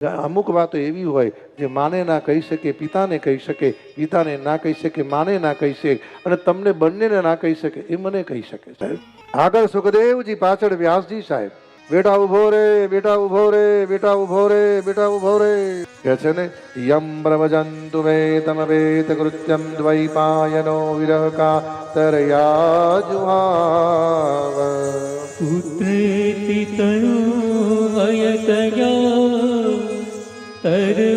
અમુક વાતો એવી હોય જે માને ના કહી શકે, પિતાને કહી શકે, પિતાને ના કહી શકે, માને ના કહી શકે અને તમને બંનેને ના કહી શકે એ મને કહી શકે સાહેબ આગળ સુખદેવજી, પાછળ વ્યાસજી સાહેબ. બેટા ઊભો રે, બેટા ઊભો રે, બેટા ઊભો રે, બેટા ઊભો રે. કે છે ને, યમ પ્રવજંતુ વેતમ વેત કૃત્યમ દ્વૈપાયનો વિરહકા તરયા જુહાવ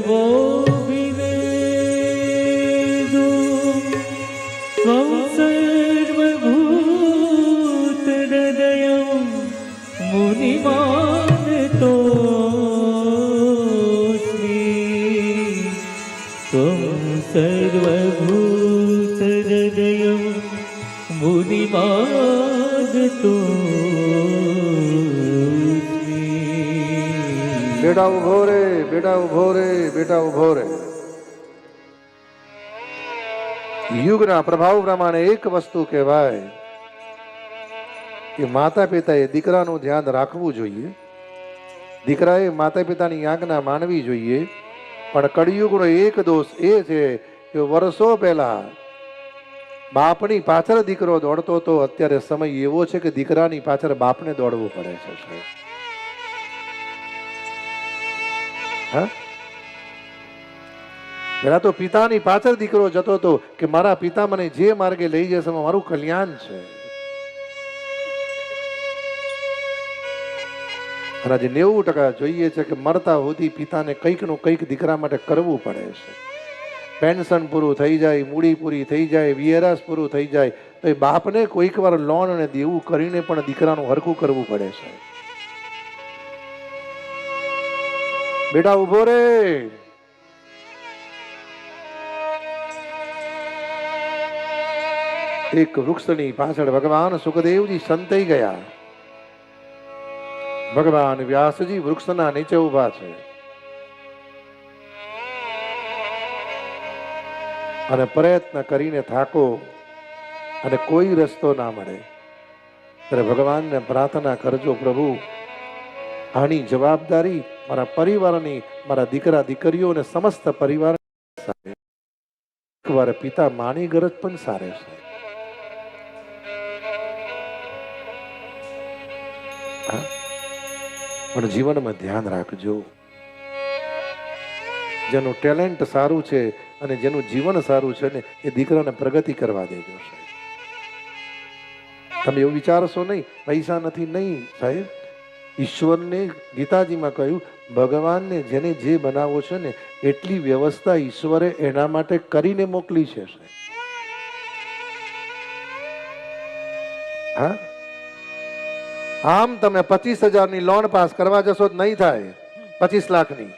सर्वोभिवेदो त्वं सर्वभूतहृदयं मुनिमानतो त्वं सर्वभूतहृदयं मुनिमानतो બેટા ઊભો રે, બેટા ઊભો રે, બેટા ઊભો રે. યુગના પ્રભાવ પ્રમાણે એક વસ્તુ કહેવાય કે માતા પિતાએ દીકરાનું ધ્યાન રાખવું જોઈએ. દીકરાએ માતા પિતાની આજ્ઞા માનવી જોઈએ. પણ કળિયુગનો એક દોષ એ છે કે વર્ષો પહેલા બાપની પાછળ દીકરો દોડતો તો અત્યારે સમય એવો છે કે દીકરાની પાછળ બાપને દોડવું પડે છે હા? પેલા તો પિતાની પાછળ દીકરો જતો હતો કે મારા પિતા મને જે માર્ગે લઈ જશે મારું કલ્યાણ છે. અને આજે નેવું ટકા જોઈએ છે કે મરતા સુધી પિતાને કંઈકનું કંઈક દીકરા માટે કરવું પડે છે. પેન્શન પૂરું થઈ જાય, મૂડી પૂરી થઈ જાય, વિયરાસ પૂરું થઈ જાય, તો એ બાપને કોઈક વાર લોન અને દેવું કરીને પણ દીકરાનું હરખું કરવું પડે છે. બેટા ઊભો રે. એક વૃક્ષની પાછળ ભગવાન સુખદેવજી સંતાઈ ગયા. ભગવાન વ્યાસજી વૃક્ષના નીચે ઊભા છે. અને પ્રયત્ન કરીને થાકો અને કોઈ રસ્તો ના મળે. ત્યારે ભગવાનને પ્રાર્થના કરજો પ્રભુ. આની જવાબદારી મારા પરિવારની, મારા દીકરા, દીકરીઓ અને સમસ્ત પરિવાર એકવાર પિતા માની ગરજ પણ સારે છે. પણ જીવનમાં ધ્યાન રાખજો. જેનું ટેલેન્ટ સારું છે અને જેનું જીવન સારું છે ને એ દીકરાને પ્રગતિ કરવા દેજો સાહેબ. તમે એવું વિચારશો નહીં, પૈસા નથી નહીં સાહેબ? ઈશ્વરને ગીતાજીમાં કહ્યું, ભગવાનને જેને જે બનાવો છે ને, એટલી વ્યવસ્થા ઈશ્વરે એના માટે કરીને મોકલી છે હા? આમ તમે પચીસ હજારની લોન પાસ કરવા જશો નહીં થાય, પચીસ લાખની.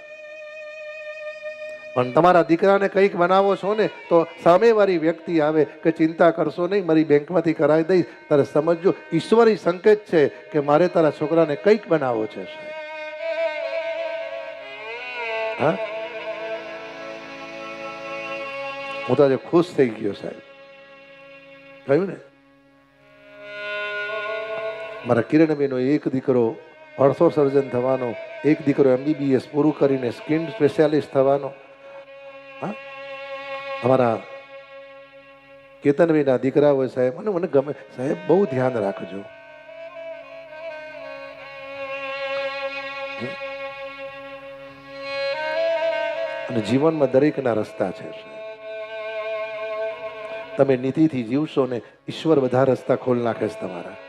પણ તમારા દીકરાને કંઈક બનાવો છો ને, તો સામેવાળી વ્યક્તિ આવે કે ચિંતા કરશો નહીં, મારી બેંકમાંથી કરાવી દઈશ. તારે સમજજો, ઈશ્વરી સંકેત છે કે મારે તારા છોકરાને કંઈક બનાવવો છે હા? હું તો ખુશ થઈ ગયો, સાહેબ. કહ્યું ને? મારા કિરણબેનો એક દીકરો અર્થો સર્જન થવાનો, એક દીકરો એમબીબીએસ પૂરું કરીને સ્કિન સ્પેશિયાલિસ્ટ થવાનો. અમારા કેતનભાઈના દીકરા હોય સાહેબ, મને મને ગમે. સાહેબ, બહુ ધ્યાન રાખજો. અને જીવનમાં દરેકના રસ્તા છે તમે નીતિથી જીવશો ને ઈશ્વર બધા રસ્તા ખોલ નાખે છે તમારા.